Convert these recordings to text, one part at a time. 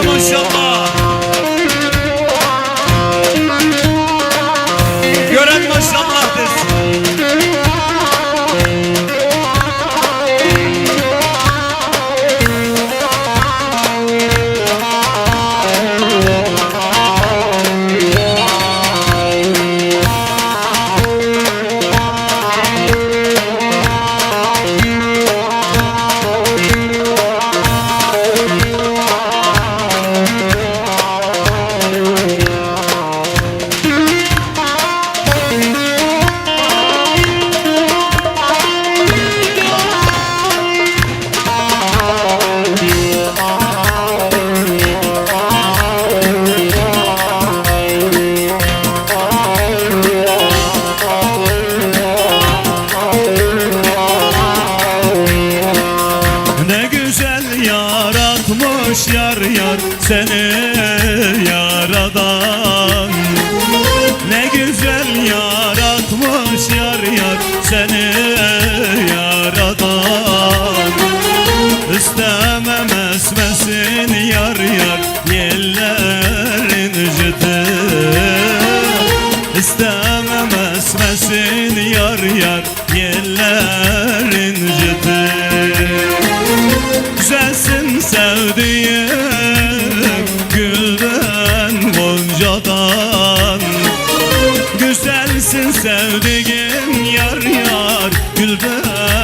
oynamış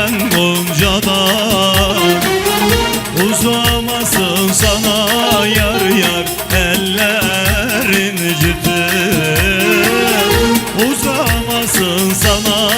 sen Gonca'da Uzamasın sana yar yar ellerin ciddi. Uzamasın sana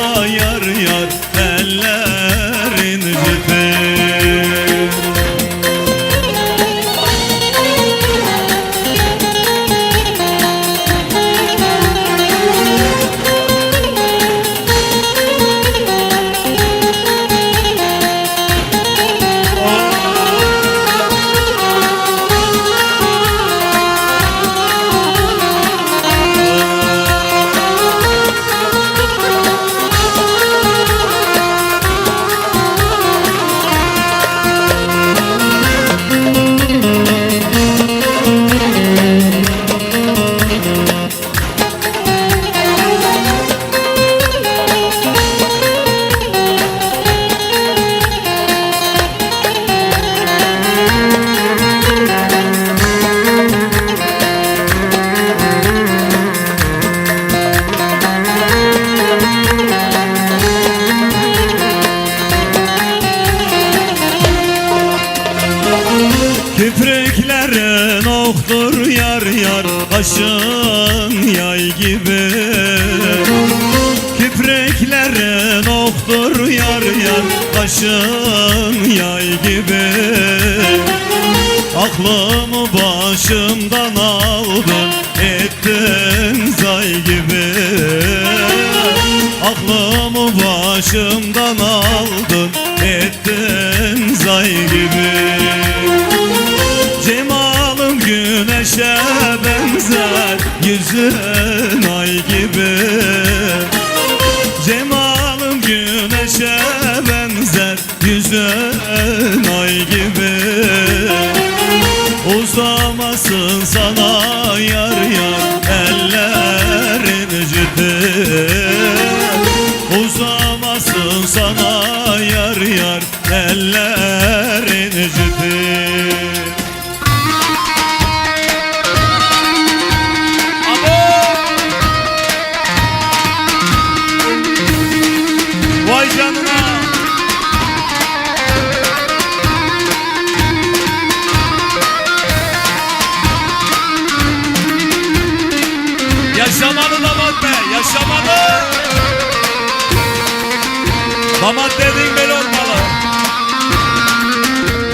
benzay gibi. Aklımı başımdan aldın ettin zay gibi. Cemalım güneşe benzer yüzün ay gibi.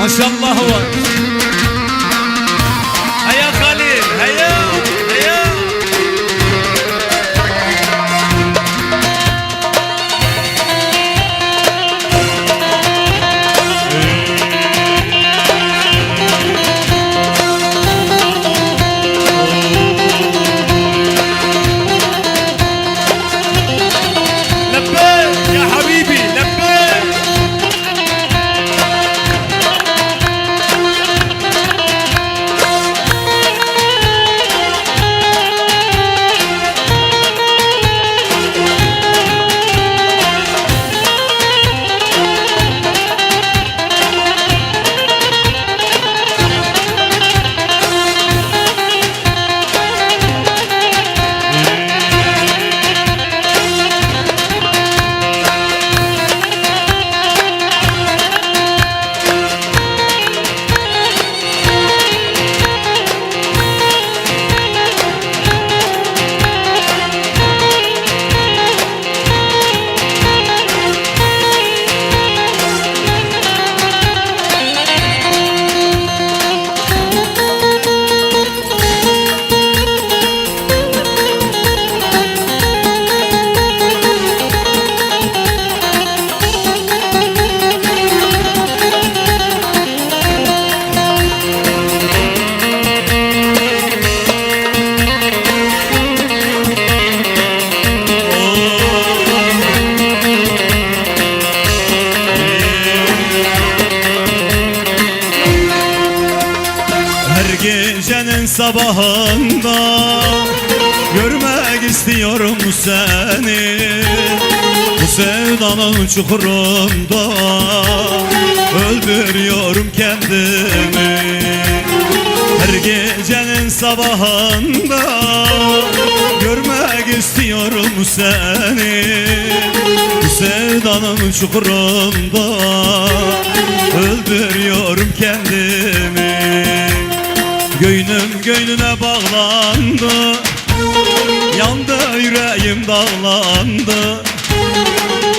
Maşallah var. Sabahında Görmek istiyorum seni. Bu sevdanın çukurunda Öldürüyorum kendimi. Her gecenin sabahında Görmek istiyorum seni. Bu sevdanın çukurunda Öldürüyorum kendimi Göynüm göynüne bağlandı. Yandı yüreğim dağlandı.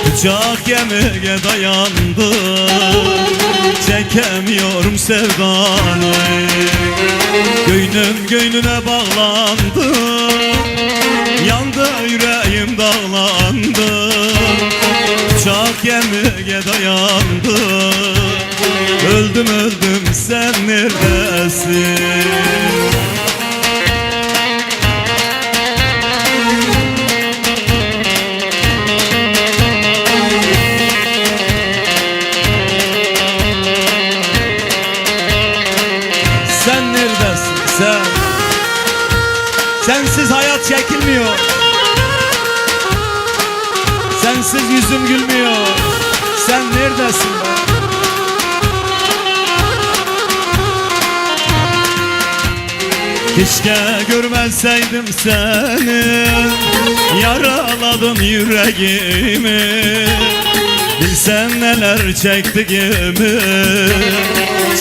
Bıçak kemiğe dayandı. Çekemiyorum sevdanı. Göynüm göynüne bağlandı. Yandı yüreğim dağlandı. Bıçak kemiğe dayandı. Öldüm öldüm sen neredesin Keşke görmeseydim seni. Yaraladın yüreğimi. Bilsen neler çektiğimi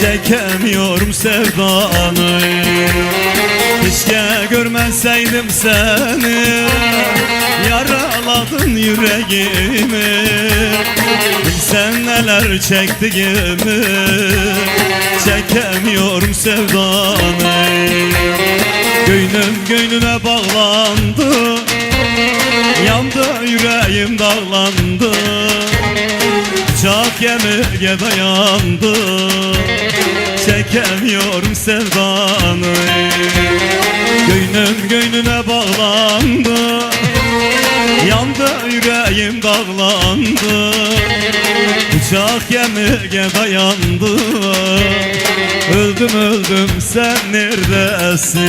Çekemiyorum sevdanı. Keşke görmeseydim seni. Yaraladın yüreğimi Bilsen neler çektiğimi Çekemiyorum sevdanı. Göynüm göynüne bağlandı. Yandı yüreğim dağlandı Bıçak yemeğe dayandı. Çekemiyorum sevdanı. Göynüm göynüne bağlandı. Yandı yüreğim dağlandı Bıçak yemeğe dayandı. Öldüm öldüm sen neredesin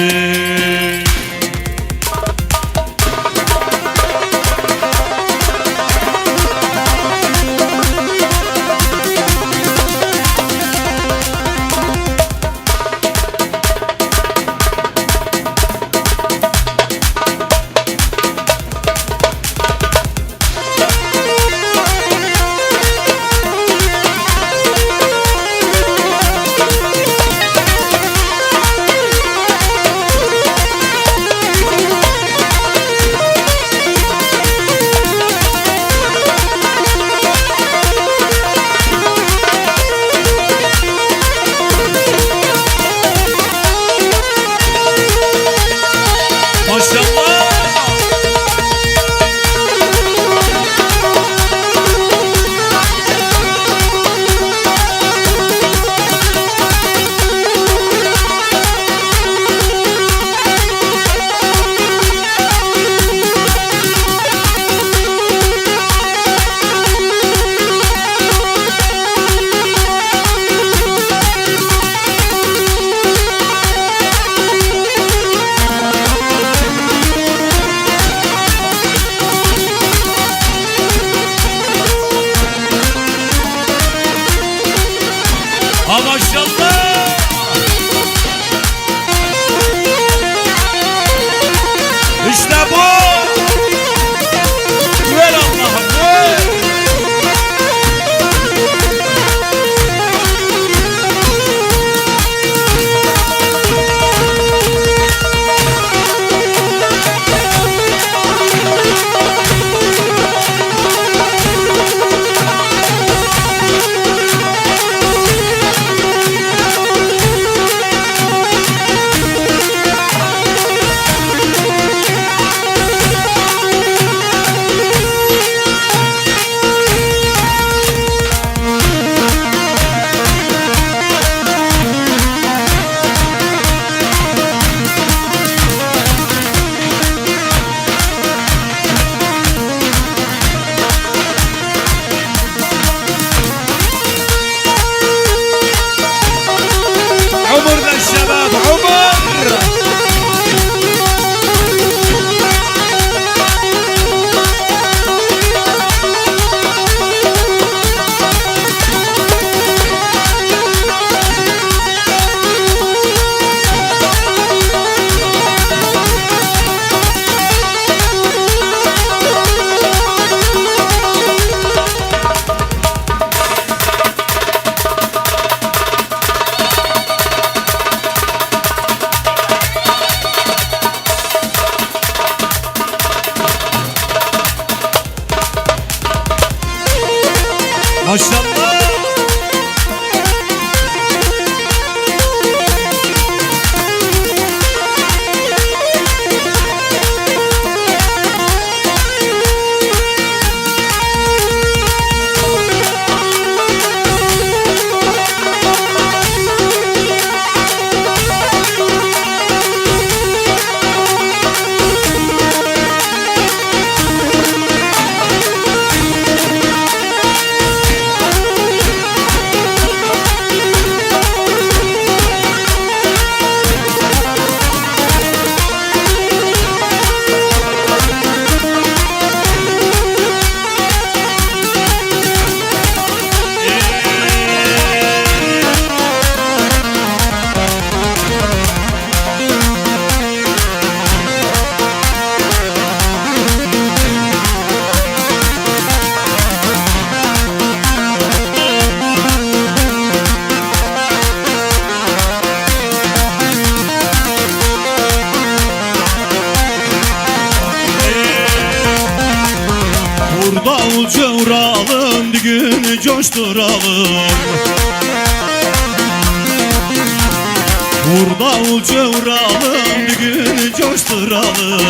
Vur davul çağıralım düğünü coşturalım.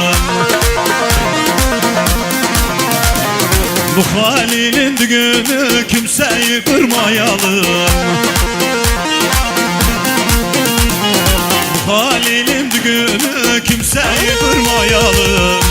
Bu Halil'in düğünü kimseyi kırmayalım. Bu Halil'in düğünü kimseyi kırmayalım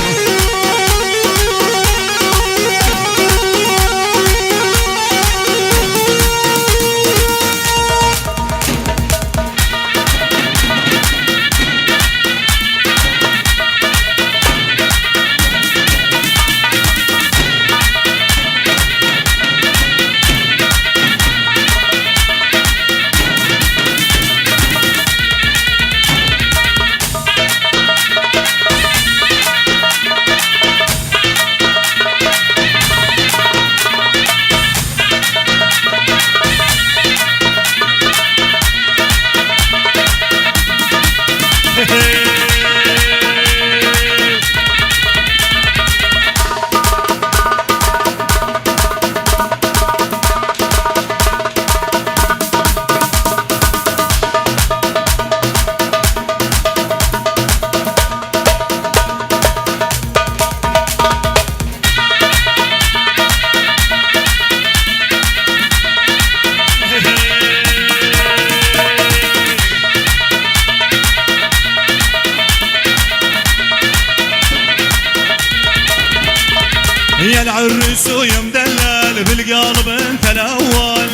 مدلل بالقلب انت الأول.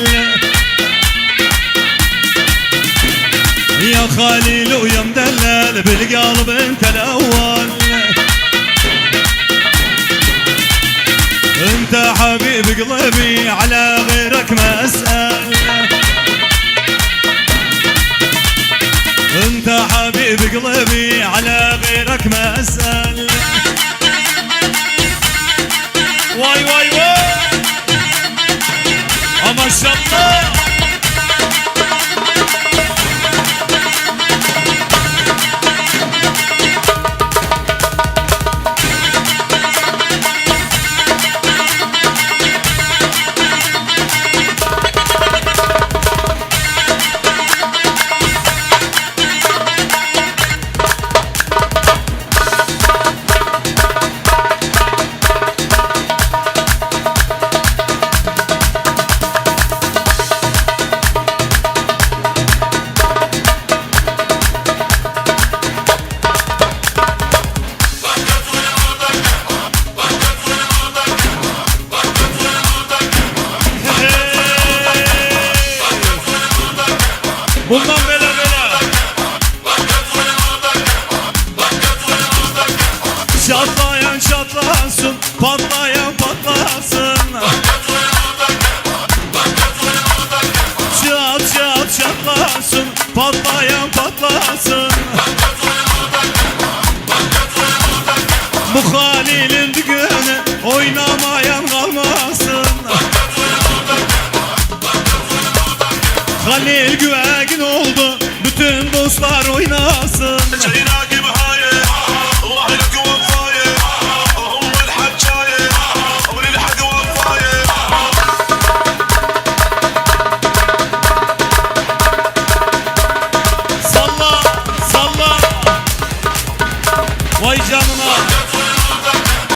يا خليل ويا مدلل بالقلب انت الأول. انت حبيب قلبي على غيرك ما أسأل. انت حبيب قلبي على غيرك ما أسأل. vay Ha maşallah Bu Halil'in düğünü Oynamayan kalmasın. Halil güvegin oldu Bütün dostlar oynasın